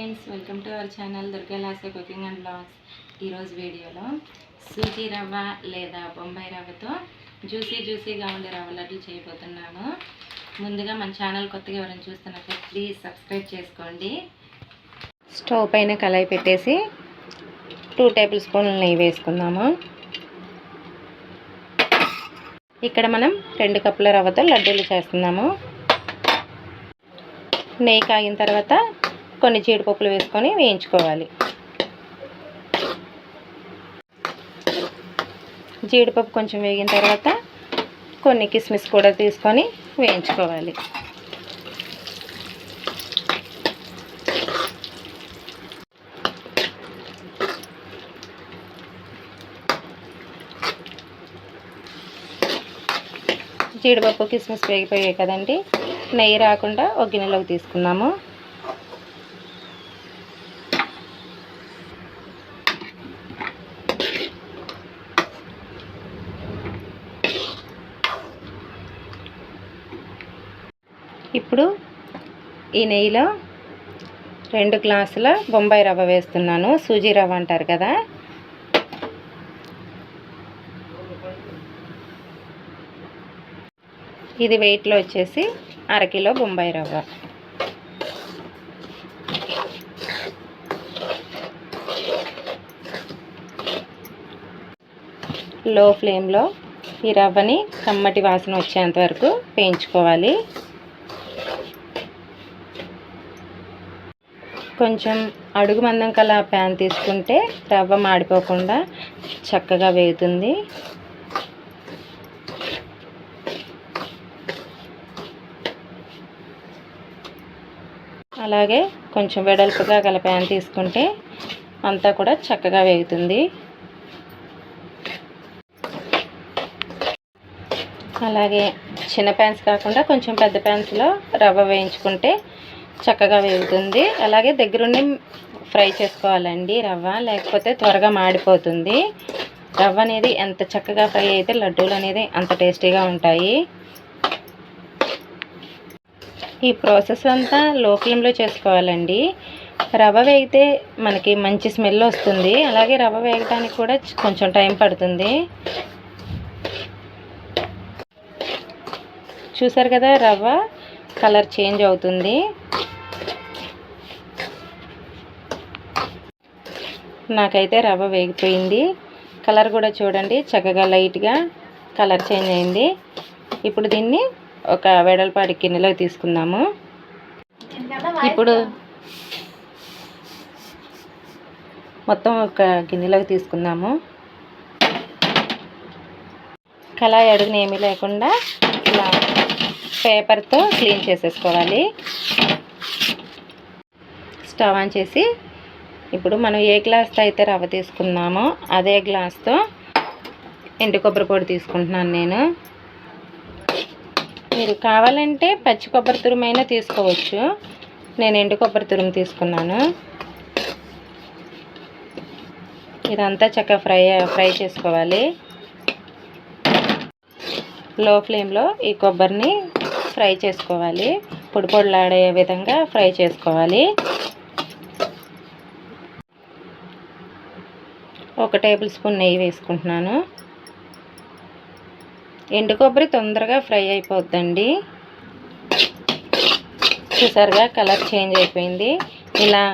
Friends welcome to our channel దుర్గలాసే cooking and blogs. ఈరోజు వీడియోలో సూజీ రవ్వ లేదా బొంబాయి రవ్వతో జ్యూసీ జ్యూసీగా ఉండే రవ్వ లడ్లు చేయబోతున్నాను. ముందుగా మన ఛానల్ కొత్తగా ఎవరైనా చూస్తున్నట్లయితే ప్లీజ్ సబ్స్క్రైబ్ చేసుకోండి. స్టవ్ పైన కళాయి పెట్టేసి టూ టేబుల్ స్పూన్లు నెయ్యి వేసుకుందాము. ఇక్కడ మనం రెండు కప్పుల రవ్వతో లడ్డూలు చేస్తున్నాము. నెయ్యి కాగిన తర్వాత కొన్ని జీడిపప్పులు వేసుకొని వేయించుకోవాలి. జీడిపప్పు కొంచెం వేగిన తర్వాత కొన్ని కిస్మిస్ కూడా తీసుకొని వేయించుకోవాలి. జీడిపప్పు కిస్మిస్ వేగిపోయాయి కదండి. నెయ్యి రాకుండా ఒక గిన్నెలోకి తీసుకున్నాము. ఇప్పుడు ఈ నెయ్యిలో రెండు గ్లాసుల బొంబాయి రవ్వ వేస్తున్నాను. సూజీ రవ్వ అంటారు కదా. ఇది వెయిట్లో వచ్చేసి అరకిలో బొంబాయి రవ్వ. లో ఫ్లేమ్లో ఈ రవ్వని కమ్మటి వాసన వచ్చేంత వరకు వేయించుకోవాలి. కొంచెం అడుగు మందం కల ప్యాన్ తీసుకుంటే రవ్వ మాడిపోకుండా చక్కగా వేగుతుంది. అలాగే కొంచెం వెడల్పుగా గల ప్యాన్ తీసుకుంటే అంతా కూడా చక్కగా వేగుతుంది. అలాగే చిన్న ప్యాన్స్ కాకుండా కొంచెం పెద్ద ప్యాన్స్లో రవ్వ వేయించుకుంటే చక్కగా వేగుతుంది. అలాగే దగ్గరుండి ఫ్రై చేసుకోవాలండి రవ్వ. లేకపోతే త్వరగా మాడిపోతుంది. రవ్వ అనేది ఎంత చక్కగా ఫ్రై అయితే లడ్డూలు అనేది అంత టేస్టీగా ఉంటాయి. ఈ ప్రాసెస్ అంతా లో ఫ్లేమ్లో చేసుకోవాలండి. రవ్వ వేగితే మనకి మంచి స్మెల్ వస్తుంది. అలాగే రవ్వ వేగడానికి కూడా కొంచెం టైం పడుతుంది. చూసారు కదా రవ్వ? కలర్ చేంజ్ అవుతుంది. నాకైతే రవ్వ వేగిపోయింది. కలర్ కూడా చూడండి చక్కగా లైట్గా కలర్ చేంజ్ అయింది. ఇప్పుడు దీన్ని ఒక వెడల్పాటి గిన్నెలో తీసుకుందాము. ఇప్పుడు మొత్తం ఒక గిన్నెలోకి తీసుకుందాము. కళాయి అడుగునేమీ లేకుండా ఇలా పేపర్తో క్లీన్ చేసేసుకోవాలి. స్టవ్ ఆన్ చేసి ఇప్పుడు మనం ఏ గ్లాస్తో అయితే రవ్వ తీసుకున్నామో అదే గ్లాస్తో ఎండు కొబ్బరి పొడి తీసుకుంటున్నాను నేను. మీరు కావాలంటే పచ్చి కొబ్బరి తురుమైనా తీసుకోవచ్చు. నేను ఎండు కొబ్బరి తురుము తీసుకున్నాను. ఇదంతా చక్కగా ఫ్రై ఫ్రై చేసుకోవాలి. లో ఫ్లేమ్లో ఈ కొబ్బరిని ఫ్రై చేసుకోవాలి. పొడి పొడిలాడే విధంగా ఫ్రై చేసుకోవాలి. ఒక టేబుల్ స్పూన్ నెయ్యి వేసుకుంటున్నాను. ఎండు కొబ్బరి తొందరగా ఫ్రై అయిపోద్దండి. చూసారుగా కలర్ చేంజ్ అయిపోయింది. ఇలా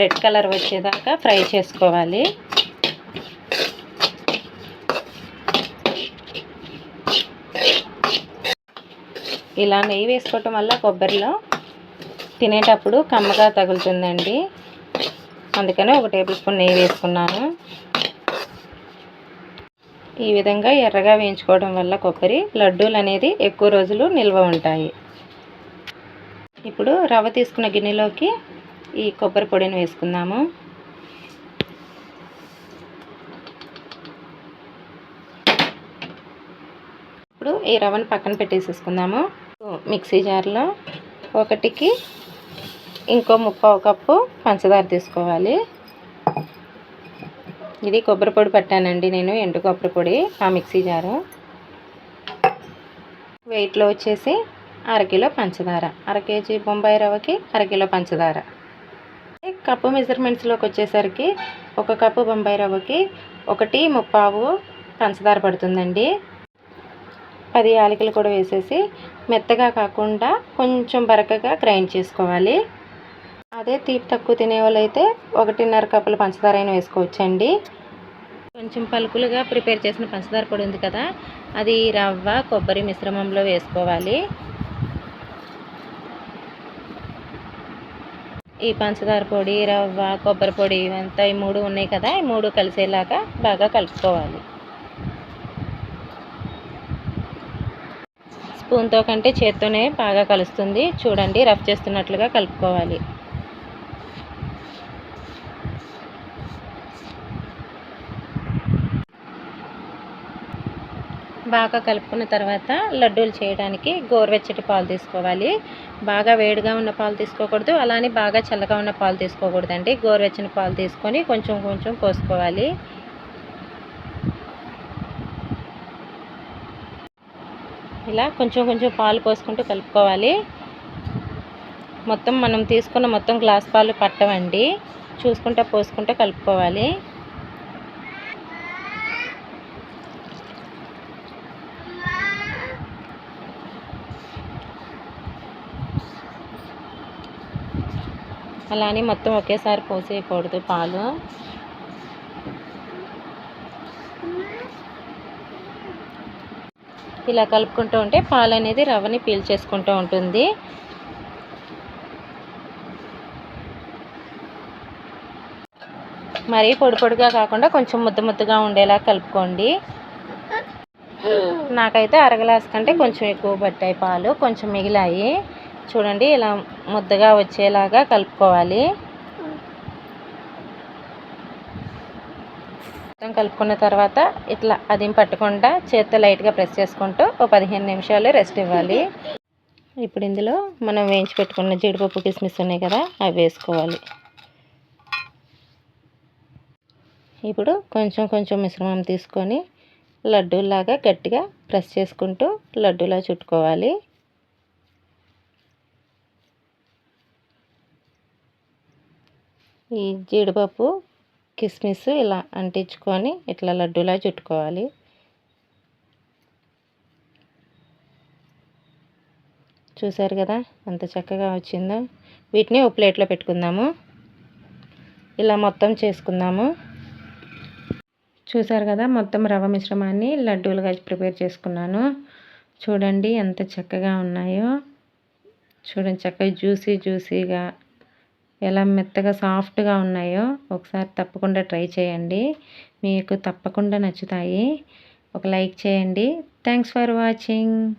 రెడ్ కలర్ వచ్చేదాకా ఫ్రై చేసుకోవాలి. ఇలా నెయ్యి వేసుకోవటం వల్ల కొబ్బరిలో తినేటప్పుడు కమ్మగా తగులుతుందండి. అందుకనే ఒక టేబుల్ స్పూన్ నెయ్యి వేసుకున్నాను. ఈ విధంగా ఎర్రగా వేయించుకోవడం వల్ల కొబ్బరి లడ్డూలు అనేది ఎక్కువ రోజులు నిల్వ ఉంటాయి. ఇప్పుడు రవ్వ తీసుకున్న గిన్నెలోకి ఈ కొబ్బరి పొడిని వేసుకుందాము. ఇప్పుడు ఈ రవ్వను పక్కన పెట్టేసేసుకుందాము. మిక్సీ జార్లో ఒకటికి ఇంకో ముప్పావు కప్పు పంచదార తీసుకోవాలి. ఇది కొబ్బరి పొడి పట్టానండి నేను ఎండు కొబ్బరి పొడి ఆ మిక్సీ జారు. వెయిట్లో వచ్చేసి అరకిలో పంచదార అర కేజీ బొంబాయి రవ్వకి అరకిలో పంచదార. కప్పు మెజర్మెంట్స్లోకి వచ్చేసరికి ఒక కప్పు బొంబాయి రవ్వకి ఒకటి ముప్పావు పంచదార పడుతుందండి. పది యాలకులు కూడా వేసేసి మెత్తగా కాకుండా కొంచెం బరకగా గ్రైండ్ చేసుకోవాలి. అదే తీపి తక్కువ తినే వాళ్ళైతే ఒకటిన్నర కప్పుల పంచదార అయినా వేసుకోవచ్చండి. కొంచెం పలుకులుగా ప్రిపేర్ చేసిన పంచదార పొడి ఉంది కదా అది రవ్వ కొబ్బరి మిశ్రమంలో వేసుకోవాలి. ఈ పంచదార పొడి రవ్వ కొబ్బరి పొడి ఇవంతా ఈ మూడు ఉన్నాయి కదా ఈ మూడు కలిసేలాగా బాగా కలుపుకోవాలి. స్పూన్తో కంటే చేత్తోనే బాగా కలుస్తుంది. చూడండి రఫ్ చేస్తున్నట్లుగా కలుపుకోవాలి. బాగా కలుపుకున్న తర్వాత లడ్డూలు చేయడానికి గోరువెచ్చటి పాలు తీసుకోవాలి. బాగా వేడిగా ఉన్న పాలు తీసుకోకూడదు అలానే బాగా చల్లగా ఉన్న పాలు తీసుకోకూడదండి. గోరువెచ్చని పాలు తీసుకొని కొంచెం కొంచెం పోసుకోవాలి ఇలా కొంచెం కొంచెం పాలు పోసుకుంటూ కలుపుకోవాలి. మొత్తం మనం తీసుకున్న మొత్తం గ్లాస్ పాలు పట్టవండి. చూసుకుంటా పోసుకుంటూ కలుపుకోవాలి. అలానే మొత్తం ఒకేసారి పోసేయకూడదు పాలు. ఇలా కలుపుకుంటూ ఉంటే పాలు అనేది రవ్వని పీల్చేసుకుంటూ ఉంటుంది. మరీ పొడి పొడిగా కాకుండా కొంచెం ముద్ద ముద్దగా ఉండేలా కలుపుకోండి. నాకైతే అరగలాస్ కంటే కొంచెం ఎక్కువ పట్టాయి పాలు కొంచెం మిగిలాయి. చూడండి ఇలా ముద్దగా వచ్చేలాగా కలుపుకోవాలి. మొత్తం కలుపుకున్న తర్వాత ఇట్లా అది పట్టకుండా చేత్తో లైట్గా ప్రెస్ చేసుకుంటూ ఒక పదిహేను నిమిషాలు రెస్ట్ ఇవ్వాలి. ఇప్పుడు ఇందులో మనం వేయించి పెట్టుకున్న జీడిపప్పు కిస్మిస్ ఉన్నాయి కదా అవి వేసుకోవాలి. ఇప్పుడు కొంచెం కొంచెం మిశ్రమం తీసుకొని లడ్డూలాగా గట్టిగా ప్రెస్ చేసుకుంటూ లడ్డూలా చుట్టుకోవాలి. ఈ జీడిపప్పు కిస్మిస్ ఇలా అంటించుకొని ఇట్లా లడ్డూలా చుట్టుకోవాలి. చూసారు కదా ఎంత చక్కగా వచ్చిందో. వీటిని ఒక ప్లేట్లో పెట్టుకుందాము. ఇలా మొత్తం చేసుకుందాము. చూసారు కదా మొత్తం రవ్వ మిశ్రమాన్ని లడ్డూలుగా ప్రిపేర్ చేసుకున్నాను. చూడండి ఎంత చక్కగా ఉన్నాయో. చూడండి చక్కగా జ్యూసీ జ్యూసీగా ఎలా మెత్తగా సాఫ్ట్గా ఉన్నాయో ఒకసారి తప్పకుండా ట్రై చేయండి. మీకు తప్పకుండా నచ్చుతాయి. ఒక లైక్ చేయండి. Thanks for watching.